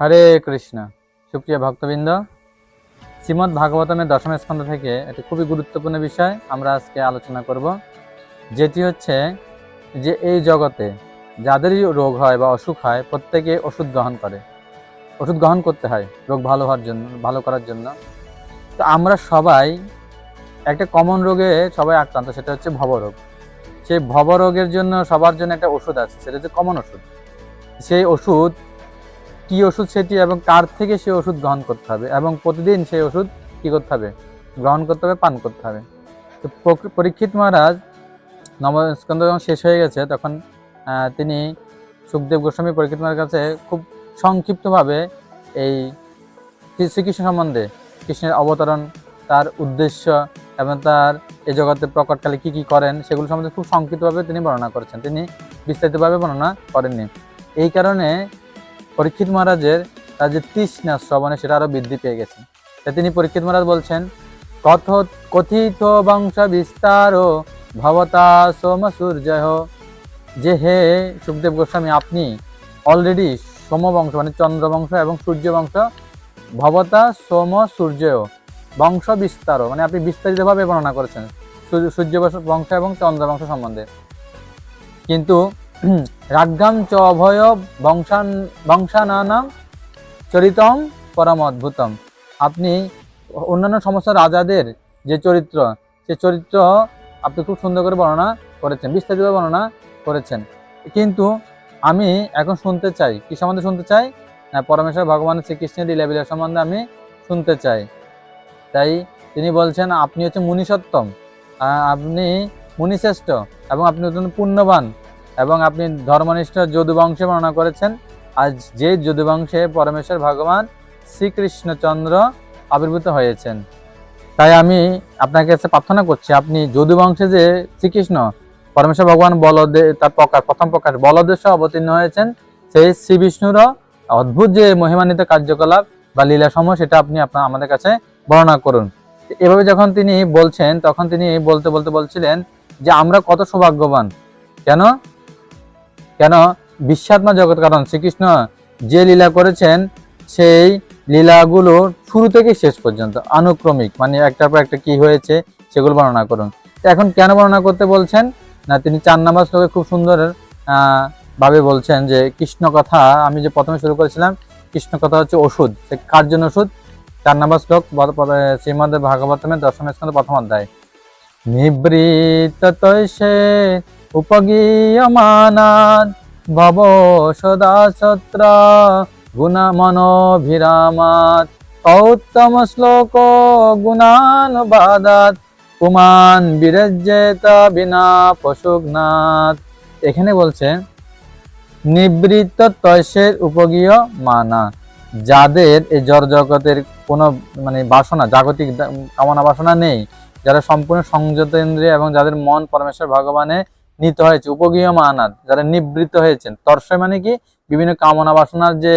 হরে কৃষ্ণ। সুপ্রিয় ভক্তবৃন্দ, শ্রীমদ্ ভাগবতমের দশম স্কন্ধ থেকে একটি খুবই গুরুত্বপূর্ণ বিষয় আমরা আজকে আলোচনা করব, যেটি হচ্ছে যে এই জগতে যাদেরই রোগ হয় বা অসুখ হয়, প্রত্যেকে ওষুধ গ্রহণ করে। ওষুধ গ্রহণ করতে হয়, রোগ ভালো হওয়ার জন্য, ভালো করার জন্য। তো আমরা সবাই একটা কমন রোগে সবাই আক্রান্ত, সেটা হচ্ছে ভবরোগ সেই ভবরোগের জন্য সবার জন্য একটা ওষুধ আছে, সেটা হচ্ছে কমন ওষুধ। সেই ওষুধ কি ওষুধ সেটি এবং কার থেকে সেই ওষুধ গ্রহণ করতে হবে এবং প্রতিদিন সেই ওষুধ কি করতে হবে? গ্রহণ করতে হবে, পান করতে হবে। তো পরীক্ষিত মহারাজ নবস্কন্ধ যখন শেষ হয়ে গেছে, তখন তিনি সুখদেব গোস্বামী পরীক্ষিত মহারাজের কাছে খুব সংক্ষিপ্তভাবে এই শ্রীকৃষ্ণ সম্বন্ধে কৃষ্ণের অবতরণ, তার উদ্দেশ্য এবং তার এই জগতে প্রকটকালে কি কি করেন, সেগুলো সম্বন্ধে খুব সংক্ষিপ্তভাবে তিনি বর্ণনা করেছেন। তিনি বিস্তারিতভাবে বর্ণনা করেননি। এই কারণে পরীক্ষিত মহারাজের তার যে তৃষ্ণা শ্রবণে সেটা আরও বৃদ্ধি পেয়ে গেছে। তিনি পরীক্ষিত মহারাজ বলছেন, কথ কথিত বংশ বিস্তার ও ভবতা সোম সূর্য যে হে সুখদেব গোস্বামী, আপনি অলরেডি সোমবংশ মানে চন্দ্রবংশ এবং সূর্য বংশ, ভবতা সোম সূর্য বংশ বিস্তার মানে আপনি বিস্তারিতভাবে বর্ণনা করেছেন সূর্য- বংশ এবং চন্দ্র বংশ সম্বন্ধে। কিন্তু রাজ্ঞাম চ অভয় বংশান, বংশানানাম চরিতম পরম অদ্ভুতম। আপনি অন্যান্য সমস্ত রাজাদের যে চরিত্র, সে চরিত্র আপনি খুব সুন্দর করে বর্ণনা করেছেন বিস্তারিত বর্ণনা করেছেন। কিন্তু আমি এখন শুনতে চাই, কি সম্বন্ধে শুনতে চাই? না পরমেশ্বর ভগবান শ্রীকৃষ্ণের লীলাবিলা সম্বন্ধে আমি শুনতে চাই। তাই তিনি বলছেন, আপনি হচ্ছে মুনিসত্তম আপনি মুনিশ্রেষ্ঠ এবং আপনি পুণ্যবান। এবং আপনি ধর্মনিষ্ঠ যদুবংশে বর্ণনা করেছেন। আজ যে যদুবংশে পরমেশ্বর ভগবান শ্রীকৃষ্ণচন্দ্র আবির্ভূত হয়েছেন। তাই আমি আপনার কাছে প্রার্থনা করছি, আপনি যদুবংশে যে শ্রীকৃষ্ণ পরমেশ্বর ভগবান বলদে, তার প্রকাশ, প্রথম প্রকাশ বলদেশ অবতীর্ণ হয়েছেন, সেই শ্রী বিষ্ণুরও অদ্ভুত যে মহিমান্বিত কার্যকলাপ বা লীলা সমূহ সেটা আপনি আপনার, আমাদের কাছে বর্ণনা করুন। এভাবে যখন তিনি বলছেন, তখন তিনি বলতে বলতে বলছিলেন যে, আমরা কত সৌভাগ্যবান। কেন? কেন? বিশ্বাত্মা জগৎ, কারণ শ্রীকৃষ্ণ যে লীলা করেছেন, সেই লীলাগুলো শুরু থেকে শেষ পর্যন্ত, আনুক্রমিক। মানে একটার পর একটা কি হয়েছে, সেগুলো বর্ণনা করুন। এখন কেন বর্ণনা করতে বলছেন? না, তিনি চার নাম্বার শ্লোকে খুব সুন্দর ভাবে বলছেন যে, কৃষ্ণ কথা, আমি যে প্রথমে শুরু করেছিলাম, কৃষ্ণ কথা হচ্ছে ওষুধ। সে কার জন্য ওষুধ? চার নাম্বার শ্লোক শ্রীমদ ভাগবতমের দশম স্কন্ধ, প্রথম অধ্যায়। নিবৃত্ত তৈষে উপগীয়মানাদ ভব সদা সত্র গুণমনোভিরামাত কৌত্তম শ্লোক গুণানুবাদাত পুমান বিরজ্যেত বিনা পশুঘ্নাথ এখানে বলছে, নিবৃত্ত তৈষের উপগীয় মানা, যাদের এই জড় জগতের কোনো মানে বাসনা, জাগতিক কামনা বাসনা নেই, যারা সম্পূর্ণ সংযত ইন্দ্রিয় এবং যাদের মন পরমেশ্বর ভগবানে নিত হয়েছে উপগীয় মানাত, যারা নিবৃত্ত হয়েছেন। তর্ষয় মানে কি? বিভিন্ন কামনা বাসনার যে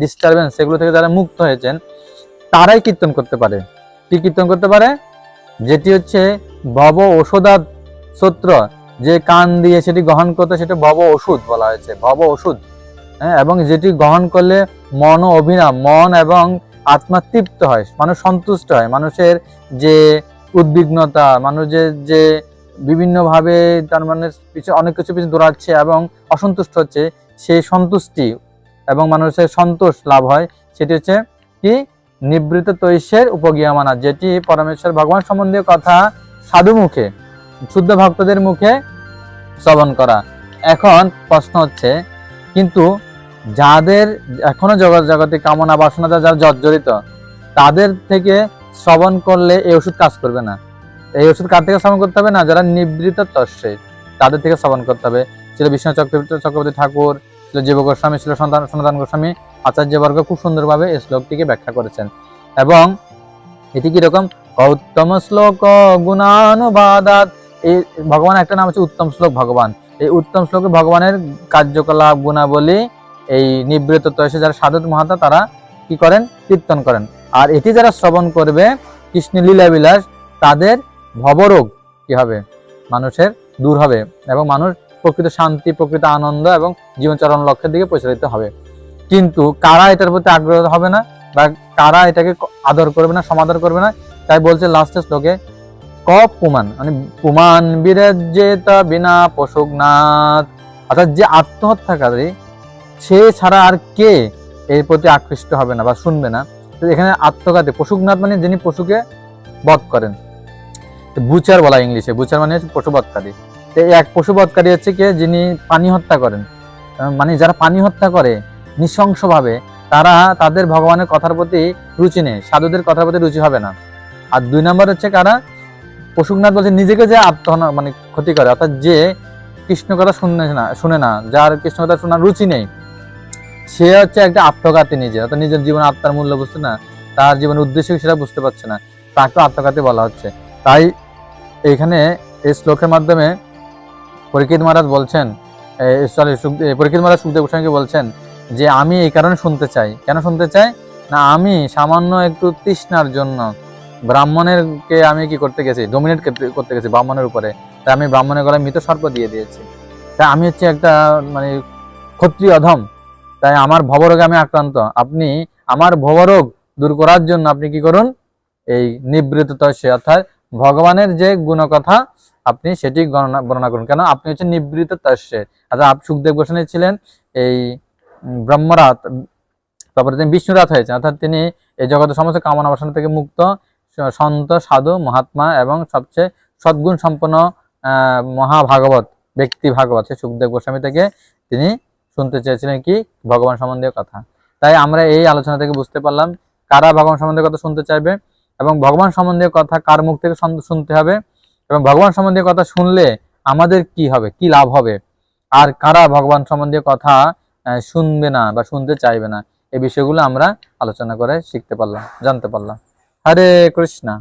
ডিস্টারবেন্স সেগুলো থেকে যারা মুক্ত হয়েছেন, তারাই কীর্তন করতে পারে। কি কীর্তন করতে পারে? যেটি হচ্ছে ভব ঔষধাত সূত্র। যে কান দিয়ে সেটি গ্রহণ করতে, সেটা ভব ওষুধ বলা হয়েছে, ভব ওষুধ। হ্যাঁ এবং যেটি গ্রহণ করলে মন ও অভিরাম, মন এবং আত্মা তৃপ্ত হয়, মানুষ সন্তুষ্ট হয়, মানুষের যে উদ্বিগ্নতা মানুষ যে যে বিভিন্নভাবে তার মানে পিছনে অনেক কিছু পিছনে দৌড়াচ্ছে এবং অসন্তুষ্ট হচ্ছে। সেই সন্তুষ্টি এবং মানুষের সন্তোষ লাভ হয়। সেটি হচ্ছে কি? নিবৃত তৈষের উপগীয়মানা, যেটি পরমেশ্বর ভগবান সম্বন্ধীয় কথা সাধু মুখে শুদ্ধ ভক্তদের মুখে শ্রবণ করা। এখন প্রশ্ন হচ্ছে, কিন্তু যাদের এখনও জগৎ জগতে কামনা বাসনা যারা জর্জরিত, তাদের থেকে শ্রবণ করলে এই ওষুধ কাজ করবে না। এই ওষুধ কার থেকে শ্রবণ করতে হবে? না, যারা নিবৃত তস্যে তাদের থেকে শ্রবণ করতে হবে। ছিল বিষ্ণু চক্রবর্তী চক্রবর্তী ঠাকুর, ছিল জীব গোস্বামী, ছিল সন্তান, সনাতন গোস্বামী, আচার্যবর্গ খুব সুন্দরভাবে এই শ্লোকটিকে ব্যাখ্যা করেছেন। এবং এটি কীরকম? উত্তম শ্লোক গুণানুবাদাত এই ভগবান একটা নাম হচ্ছে উত্তম শ্লোক ভগবান। এই উত্তম শ্লোকে ভগবানের কার্যকলাপ, গুণাবলী, এই নিবৃত্ত এসে যারা সাধু মহাতা তারা কি করেন? কীর্তন করেন। আর এটি যারা শ্রবণ করবে, কৃষ্ণ লীলা বিলাস তাদের ভবরোগ কি হবে? মানুষের দূর হবে এবং মানুষ প্রকৃত শান্তি, প্রকৃত আনন্দ এবং জীবনচরণ লক্ষ্যের দিকে পরিচালিত হবে। কিন্তু কারা এটার প্রতি আগ্রহ হবে না বা কারা এটাকে আদর করবে না, সমাদর করবে না? তাই বলছে লাস্টের শ্লোকে ক পুমান মানে পুমান বিরাজ্যেত বিনা পশুকনাথ অর্থাৎ যে আত্মহত্যাকারী, সে ছাড়া আর কে এর প্রতি আকৃষ্ট হবে না বা শুনবে না? এখানে আত্মঘাতী পশুকনাথ মানে যিনি পশুকে বধ করেন। বুচার বলা ইংলিশে, বুচার মানে হচ্ছে পশুবধকারী তো এক পশুবধকারী হচ্ছে কে? যিনি পানি হত্যা করেন। মানে যারা পানি হত্যা করে, নৃশংসভাবে, তারা তাদের ভগবানের কথার প্রতি রুচি নেই। সাধুদের কথার প্রতি রুচি হবে না। আর দুই নম্বর হচ্ছে কারা? পশুকনাথ বলছে, নিজেকে যে আত্মহনা মানে ক্ষতি করে, অর্থাৎ যে কৃষ্ণ কথা শুনে না শুনে না, যার কৃষ্ণ কথা শোনার রুচি নেই, সে হচ্ছে একটা আত্মঘাতী নিজে। অর্থাৎ নিজের জীবনে আত্মার মূল্য বুঝতে না, তার জীবনের উদ্দেশ্য সেটা বুঝতে পারছে না। তাকে আত্মঘাতী বলা হচ্ছে। তাই এইখানে এই শ্লোকের মাধ্যমে পরীক্ষিত মহারাজ বলছেন সরি পরীক্ষিত মহারাজ সুখদেব গোস্বামীকে বলছেন যে, আমি এই কারণে শুনতে চাই। কেন শুনতে চাই? না, আমি সামান্য একটু তৃষ্ণার জন্য। ব্রাহ্মণেরকে আমি কি করতে গেছি? ডোমিনেট করতে গেছি ব্রাহ্মণের উপরে। তাই আমি ব্রাহ্মণের গলায় মৃত সর্প দিয়ে দিয়েছি। তাই আমি হচ্ছে একটা মানে ক্ষত্রিয় অধম। তাই আমার ভবরোগে আমি আক্রান্ত। আপনি আমার ভবরোগ দূর করার জন্য আপনি কি করুন? এই নিবৃত সে, অর্থাৎ ভগবানের যে গুণকথা, আপনি সেটি গণনা, বর্ণনা করুন। কেন? আপনি হচ্ছে নিবৃত তস্যে। অর্থাৎ আপ সুখদেব গোস্বামী ছিলেন এই ব্রহ্মরাত, তারপরে তিনি বিষ্ণুরাত হয়েছে অর্থাৎ তিনি এই জগতের সমস্ত কামনা বাসনা থেকে মুক্ত সন্ত, সাধু, মহাত্মা এবং সবচেয়ে সদ্গুণ সম্পন্ন মহাভাগবত, ব্যক্তি ভাগবত সুখদেব গোস্বামী থেকে তিনি শুনতে চেয়েছিলেন কি? ভগবান সম্বন্ধীয় কথা। তাই আমরা এই আলোচনা থেকে বুঝতে পারলাম কারা ভগবান সম্বন্ধে কথা শুনতে চাইবে। এবং ভগবান সম্বন্ধে কথা কার মুখ থেকে শুনতে হবে? এবং ভগবান সম্বন্ধে কথা শুনলে আমাদের কি হবে? কি লাভ হবে? আর কারা ভগবান সম্বন্ধে কথা শুনবে না বা শুনতে চাইবে না? এই বিষয়গুলো আমরা আলোচনা করে শিখতে পারলাম, জানতে পারলাম। হরে কৃষ্ণা।